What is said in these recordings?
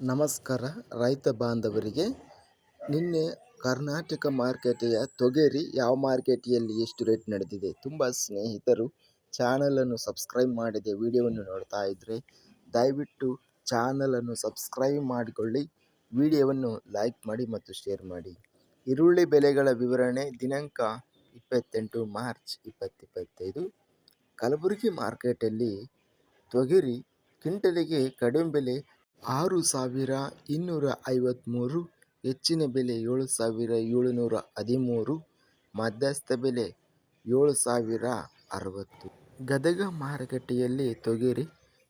ನಮಸ್ಕಾರ, ರೈತ ಬಾಂಧವರಿಗೆ. ನಿನ್ನೆ ಕರ್ನಾಟಕ ಮಾರ್ಕೆಟೆಯ ತೊಗರಿ ಯಾವ ಮಾರ್ಕೆಟಿಯಲ್ಲಿ ಎಷ್ಟು ರೇಟ್ ನಡೆದಿದೆ ತುಂಬ ಸ್ನೇಹಿತರು ಚಾನಲನ್ನು ಸಬ್ಸ್ಕ್ರೈಬ್ ಮಾಡಿದೆ ವಿಡಿಯೋವನ್ನು ನೋಡ್ತಾ ಇದ್ದರೆ ದಯವಿಟ್ಟು ಚಾನಲನ್ನು ಸಬ್ಸ್ಕ್ರೈಬ್ ಮಾಡಿಕೊಳ್ಳಿ, ವಿಡಿಯೋವನ್ನು ಲೈಕ್ ಮಾಡಿ ಮತ್ತು ಶೇರ್ ಮಾಡಿ. ಈರುಳ್ಳಿ ಬೆಲೆಗಳ ವಿವರಣೆ ದಿನಾಂಕ ಇಪ್ಪತ್ತೆಂಟು ಮಾರ್ಚ್ ಇಪ್ಪತ್ತಿಪ್ಪತ್ತೈದು ಕಲಬುರಗಿ ಮಾರ್ಕೆಟಲ್ಲಿ ತೊಗರಿ ಕ್ವಿಂಟಲಿಗೆ ಕಡಿಮೆ ಬೆಲೆ ಆರು ಸಾವಿರ ಇನ್ನೂರ ಐವತ್ತ್ಮೂರು ಹೆಚ್ಚಿನ ಬೆಲೆ ಏಳು ಸಾವಿರ ಏಳುನೂರ ಹದಿಮೂರು, ಮಧ್ಯಸ್ಥ ಬೆಲೆ ಏಳು ಸಾವಿರ ಅರವತ್ತು. ಗದಗ ಮಾರುಕಟ್ಟೆಯಲ್ಲಿ ತೊಗರಿ,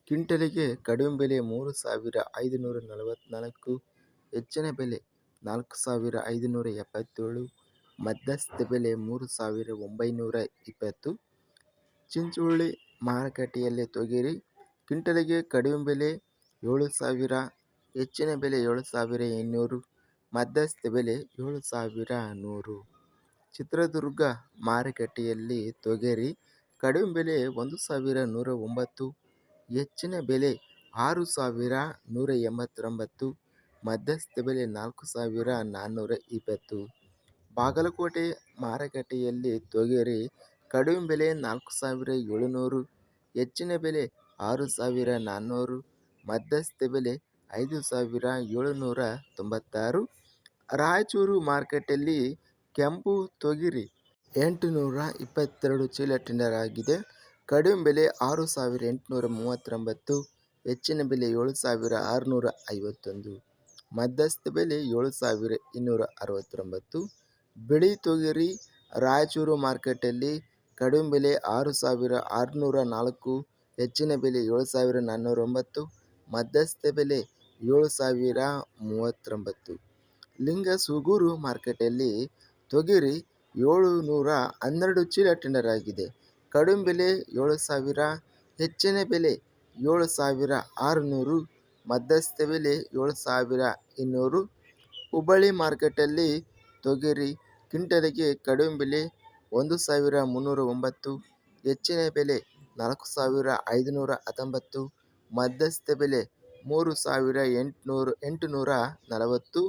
ಕ್ವಿಂಟಲಿಗೆ ಕಡಿಮೆ ಬೆಲೆ ಮೂರು ಸಾವಿರ ಐದುನೂರ ನಲವತ್ತ್ನಾಲ್ಕು ಹೆಚ್ಚಿನ ಬೆಲೆ ನಾಲ್ಕು ಸಾವಿರ ಐದುನೂರ ಎಪ್ಪತ್ತೇಳು, ಮಧ್ಯಸ್ಥ ಬೆಲೆ ಮೂರು ಸಾವಿರ ಒಂಬೈನೂರ ಇಪ್ಪತ್ತು. ಚಿಂಚೋಳಿ ಮಾರುಕಟ್ಟೆಯಲ್ಲಿ ತೊಗರಿ, ಕ್ವಿಂಟಲಿಗೆ ಕಡಿಮೆ ಬೆಲೆ ಏಳು ಸಾವಿರ, ಹೆಚ್ಚಿನ ಬೆಲೆ ಏಳು ಸಾವಿರ ಇನ್ನೂರು, ಮಧ್ಯಸ್ಥ ಬೆಲೆ ಏಳು ಸಾವಿರ ನೂರು. ಚಿತ್ರದುರ್ಗ ಮಾರುಕಟ್ಟೆಯಲ್ಲಿ ತೊಗರಿ ಕಡಿಮೆ ಬೆಲೆ ಒಂದು ಸಾವಿರ ನೂರ ಒಂಬತ್ತು ಹೆಚ್ಚಿನ ಬೆಲೆ ಆರು ಸಾವಿರ ನೂರ ಎಂಬತ್ತೊಂಬತ್ತು ಮಧ್ಯಸ್ಥ ಬೆಲೆ ನಾಲ್ಕು ಸಾವಿರ ನಾನ್ನೂರ ಇಪ್ಪತ್ತು ಬಾಗಲಕೋಟೆ ಮಾರುಕಟ್ಟೆಯಲ್ಲಿ ತೊಗರಿ ಕಡಿಮೆ ಬೆಲೆ ನಾಲ್ಕು ಸಾವಿರ ಏಳುನೂರು, ಹೆಚ್ಚಿನ ಬೆಲೆ ಆರು ಸಾವಿರ ನಾನ್ನೂರು ಮಧ್ಯಸ್ಥ ಬೆಲೆ ಐದು ಸಾವಿರ ಏಳುನೂರ ತೊಂಬತ್ತಾರು. ರಾಯಚೂರು ಮಾರ್ಕೆಟಲ್ಲಿ ಕೆಂಪು ತೊಗರಿ ಎಂಟುನೂರ ಇಪ್ಪತ್ತೆರಡು ಚೀಲ ಟೆಂಡರ್ ಆಗಿದೆ. ಕಡಿಮೆ ಬೆಲೆ ಆರು ಸಾವಿರ ಎಂಟುನೂರ ಮೂವತ್ತೊಂಬತ್ತು, ಹೆಚ್ಚಿನ ಬೆಲೆ ಏಳು ಸಾವಿರ ಆರುನೂರ ಐವತ್ತೊಂದು. ಮಧ್ಯಸ್ಥ ಬೆಲೆ ಏಳು ಸಾವಿರ ಇನ್ನೂರ ಅರವತ್ತೊಂಬತ್ತು. ಬಿಳಿ ತೊಗರಿ ರಾಯಚೂರು ಮಾರ್ಕೆಟಲ್ಲಿ ಕಡಿಮೆ ಬೆಲೆ ಆರು ಸಾವಿರ ಆರುನೂರ ನಾಲ್ಕು, ಹೆಚ್ಚಿನ ಬೆಲೆ ಏಳು ಸಾವಿರ ನಾನ್ನೂರ ಒಂಬತ್ತು. ಮಧ್ಯಸ್ಥ ಬೆಲೆ ಏಳು ಸಾವಿರ ಮೂವತ್ತೊಂಬತ್ತು. ಲಿಂಗಸೂಗೂರು ಮಾರ್ಕೆಟಲ್ಲಿ ತೊಗರಿ ಏಳು ನೂರ ಹನ್ನೆರಡು ಚೀಲ ಟೆಂಡರ್ ಆಗಿದೆ ಕಡಿಮೆ ಬೆಲೆ ಏಳು ಸಾವಿರ, ಹೆಚ್ಚಿನ ಬೆಲೆ ಏಳು ಸಾವಿರ ಆರುನೂರು ಮಧ್ಯಸ್ಥ ಬೆಲೆ ಏಳು ಸಾವಿರ ಇನ್ನೂರು. ಹುಬ್ಬಳ್ಳಿ ಮಾರ್ಕೆಟಲ್ಲಿ ತೊಗರಿ ಕ್ವಿಂಟಲಿಗೆ ಕಡಿಮೆ ಬೆಲೆ ಒಂದು ಸಾವಿರ ಮುನ್ನೂರ ಒಂಬತ್ತು, ಹೆಚ್ಚಿನ ಬೆಲೆ ನಾಲ್ಕು ಸಾವಿರ ಐದುನೂರ ಹತ್ತೊಂಬತ್ತು. ಮಧ್ಯಸ್ಥ ಬೆಲೆ ಮೂರು ಸಾವಿರ ಎಂಟುನೂರು, ಎಂಟುನೂರ ನಲವತ್ತು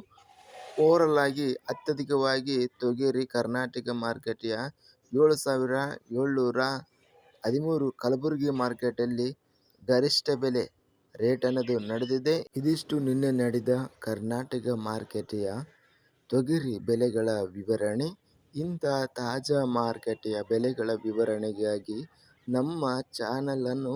ಓವರಲ್ ಆಗಿ ಅತ್ಯಧಿಕವಾಗಿ ತೊಗರಿ ಕರ್ನಾಟಕ ಮಾರ್ಕೆಟಿಯ ಏಳು ಸಾವಿರ ಏಳ್ನೂರ ಹದಿಮೂರು ಕಲಬುರಗಿ ಮಾರ್ಕೆಟಲ್ಲಿ ಗರಿಷ್ಠ ಬೆಲೆ ರೇಟ್ ಅನ್ನೋದು ನಡೆದಿದೆ. ಇದಿಷ್ಟು ನಿನ್ನೆ ನಡೆದ ಕರ್ನಾಟಕ ಮಾರ್ಕೆಟೆಯ ತೊಗರಿ ಬೆಲೆಗಳ ವಿವರಣೆ. ಇಂಥ ತಾಜಾ ಮಾರ್ಕೆಟೆಯ ಬೆಲೆಗಳ ವಿವರಣೆಗಾಗಿ ನಮ್ಮ ಚಾನಲನ್ನು